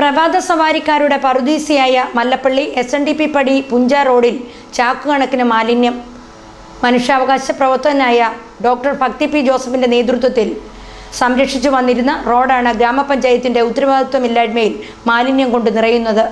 പ്രഭാത സവാരിക്കാരുടെ പറുദീസയായ Mallappally S N D P Padi Puncha റോഡിൽ ചാക്കുകണക്കിന് മാലിന്യം. മനുഷ്യാവകാശ പ്രവർത്തകനായ ഡോക്ടർ ഭക്തി പി ജോസഫിന്റെ നേതൃത്വത്തിൽ സംരക്ഷിച്ചു വന്നിരുന്ന റോഡാണ് ഗ്രാമപഞ്ചായത്തിന്റെ ഉത്തരവാദിത്വമില്ലായ്മയിൽ മാലിന്യം കൊണ്ട് നിറയുന്നത്.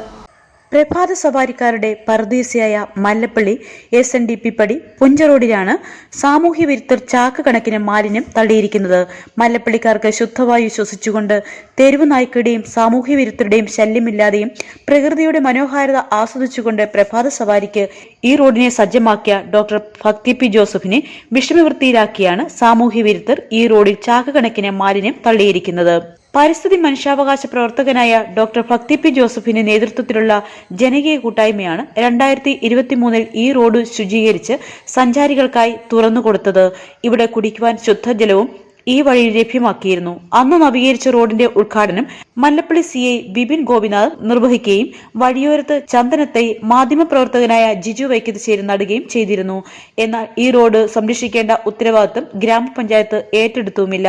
പ്രഭാത സവാരിക്കാരുടെ പർദീസയായ Mallappally S N D P Padi Puncha റോഡിലാണ് സാമൂഹ്യ വിരുദ്ധർ ചാക്ക് കണക്കിന് മാലിന്യം തള്ളിയിരിക്കുന്നത്. മല്ലപ്പള്ളിക്കാർക്ക് ശുദ്ധവായു ശ്വസിച്ചുകൊണ്ട് തെരുവ് നായ്ക്കളുടെയും സാമൂഹ്യ വിരുദ്ധരുടെയും ശല്യമില്ലാതെയും പ്രകൃതിയുടെ മനോഹാരിത ആസ്വദിച്ചുകൊണ്ട് പ്രഭാത സവാരിക്ക് ഈ റോഡിനെ സജ്ജമാക്കിയ ഡോക്ടർ ഭക്തി പി ജോസഫിനെ വിഷമവൃത്തിയിലാക്കിയാണ് സാമൂഹ്യ വിരുദ്ധർ ഈ റോഡിൽ ചാക്ക് കണക്കിന് മാലിന്യം തള്ളിയിരിക്കുന്നത്. പരിസ്ഥിതി മനുഷ്യാവകാശ പ്രവർത്തകനായ ഡോക്ടർ ഭക്തി പി ജോസഫിന്റെ നേതൃത്വത്തിലുള്ള ജനകീയ കൂട്ടായ്മയാണ് രണ്ടായിരത്തി ഇരുപത്തിമൂന്നിൽ ഈ റോഡ് ശുചീകരിച്ച് സഞ്ചാരികൾക്കായി തുറന്നുകൊടുത്തത്. ഇവിടെ കുടിക്കുവാൻ ശുദ്ധജലവും ഈ വഴി ലഭ്യമാക്കിയിരുന്നു. അന്ന് നവീകരിച്ച റോഡിന്റെ ഉദ്ഘാടനം മല്ലപ്പള്ളി സി ഐ ബിപിൻ ഗോപിനാഥ് നിർവഹിക്കുകയും വഴിയോരത്ത് ചന്ദനത്തെ മാധ്യമപ്രവർത്തകനായ ജിജു വൈക്കത്തുശ്ശേരി നടുകയും ചെയ്തിരുന്നു. എന്നാൽ ഈ റോഡ് സംരക്ഷിക്കേണ്ട ഉത്തരവാദിത്തം ഗ്രാമപഞ്ചായത്ത് ഏറ്റെടുത്തുമില്ല.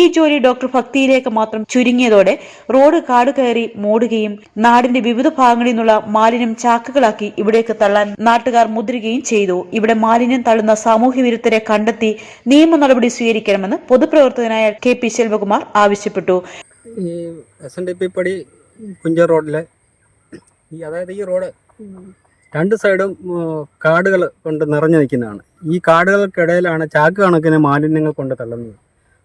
ഈ ജോലി ഡോക്ടർ ഭക്തിയിലേക്ക് മാത്രം ചുരുങ്ങിയതോടെ റോഡ് കാട് കയറി മൂടുകയും നാടിന്റെ വിവിധ ഭാഗങ്ങളിൽ നിന്നുള്ള മാലിന്യം ചാക്കുകളാക്കി ഇവിടേക്ക് തള്ളാൻ നാട്ടുകാർ മുദ്രികയും ചെയ്തു. ഇവിടെ മാലിന്യം തള്ളുന്ന സാമൂഹ്യ വിരുദ്ധരെ കണ്ടെത്തി നിയമ നടപടി സ്വീകരിക്കണമെന്ന് പൊതുപ്രവർത്തകനായ കെ പി ശെൽവകുമാർ ആവശ്യപ്പെട്ടു. ഈ എസ് എൻ ഡി പി പടി കുഞ്ചർ റോഡിലെ ഈ അതായത് ഈ റോഡ് രണ്ട് സൈഡും കാടുകൾ കൊണ്ട് നിറഞ്ഞു നിൽക്കുന്നതാണ്. ഈ കാടുകൾക്കിടയിലാണ് ചാക്ക് കണക്കിന് മാലിന്യങ്ങൾ കൊണ്ട് തള്ളുന്നത്.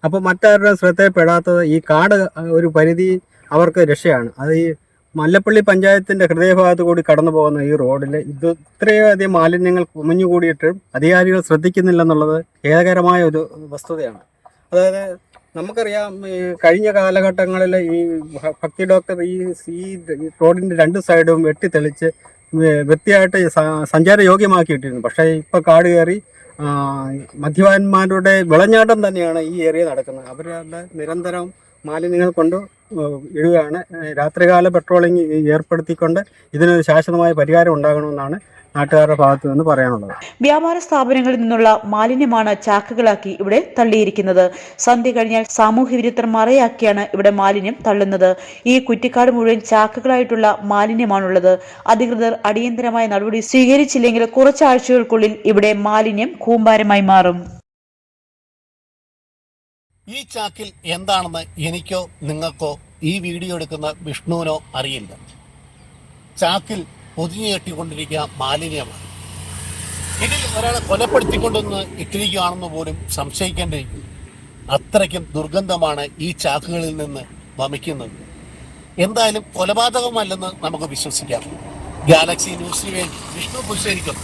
അപ്പോൾ മറ്റാരുടെ ശ്രദ്ധയിൽപ്പെടാത്തത് ഈ കാട് ഒരു പരിധി അവർക്ക് രക്ഷയാണ്. അത് ഈ മല്ലപ്പള്ളി പഞ്ചായത്തിന്റെ ഹൃദയഭാഗത്ത് കൂടി കടന്നു പോകുന്ന ഈ റോഡിൽ ഇത് ഇത്രയധികം മാലിന്യങ്ങൾ കുമിഞ്ഞുകൂടിയിട്ടും അധികാരികൾ ശ്രദ്ധിക്കുന്നില്ലെന്നുള്ളത് ഖേദകരമായ ഒരു വസ്തുതയാണ്. അതായത് നമുക്കറിയാം ഈ കഴിഞ്ഞ കാലഘട്ടങ്ങളിൽ ഈ ഭക്തി ഡോക്ടർ ഈ ഈ റോഡിന്റെ രണ്ട് സൈഡും വെട്ടിത്തെളിച്ച് തെളിച്ച് വൃത്തിയായിട്ട് സഞ്ചാരയോഗ്യമാക്കിയിട്ടിരുന്നു സഞ്ചാര യോഗ്യമാക്കിയിട്ടിരുന്നു. പക്ഷേ ഇപ്പോൾ കാട് കയറി മദ്യപാന്മാരുടെ വിളഞ്ഞാട്ടം തന്നെയാണ് ഈ ഏരിയ നടക്കുന്നത്. അവരുടെ നിരന്തരം മാലിന്യങ്ങൾ കൊണ്ട് ഇടുകയാണ്. രാത്രികാല പെട്രോളിംഗ് ഏർപ്പെടുത്തിക്കൊണ്ട് ഇതിനൊരു ശാശ്വതമായ പരിഹാരം ഉണ്ടാകണമെന്നാണ് നാട്ടുകാരുടെ ഭാഗത്തു നിന്ന് പറയാനുള്ളത്. വ്യാപാര സ്ഥാപനങ്ങളിൽ നിന്നുള്ള മാലിന്യമാണ് ചാക്കുകളാക്കി ഇവിടെ തള്ളിയിരിക്കുന്നത്. സന്ധ്യ കഴിഞ്ഞാൽ സാമൂഹ്യ വിരുദ്ധർ മറയാക്കിയാണ് ഇവിടെ മാലിന്യം തള്ളുന്നത്. ഈ കുറ്റിക്കാട് മുഴുവൻ ചാക്കുകളായിട്ടുള്ള മാലിന്യമാണുള്ളത്. അധികൃതർ അടിയന്തരമായ നടപടി സ്വീകരിച്ചില്ലെങ്കിൽ കുറച്ചാഴ്ചകൾക്കുള്ളിൽ ഇവിടെ മാലിന്യം കൂമ്പാരമായി മാറും. ഈ ചാക്കിൽ എന്താണെന്ന് എനിക്കോ നിങ്ങൾക്കോ ഈ വീഡിയോ എടുക്കുന്ന വിഷ്ണുവിനോ അറിയില്ല. ചാക്കിൽ പൊതിഞ്ഞു കെട്ടിക്കൊണ്ടിരിക്കുക മാലിന്യമാണ്. ഇതിൽ ഒരാളെ കൊലപ്പെടുത്തിക്കൊണ്ടൊന്ന് ഇട്ടിരിക്കുകയാണെന്ന് പോലും സംശയിക്കേണ്ടിയിരിക്കുന്നു. അത്രയ്ക്കും ദുർഗന്ധമാണ് ഈ ചാക്കുകളിൽ നിന്ന് വമിക്കുന്നത്. എന്തായാലും കൊലപാതകമല്ലെന്ന് നമുക്ക് വിശ്വസിക്കാം. ഗാലക്സി ന്യൂസിന് വേണ്ടി വിഷ്ണു പുശ്ശേരിക്കും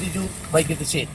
ജിജു വൈകിട്ട് ശരി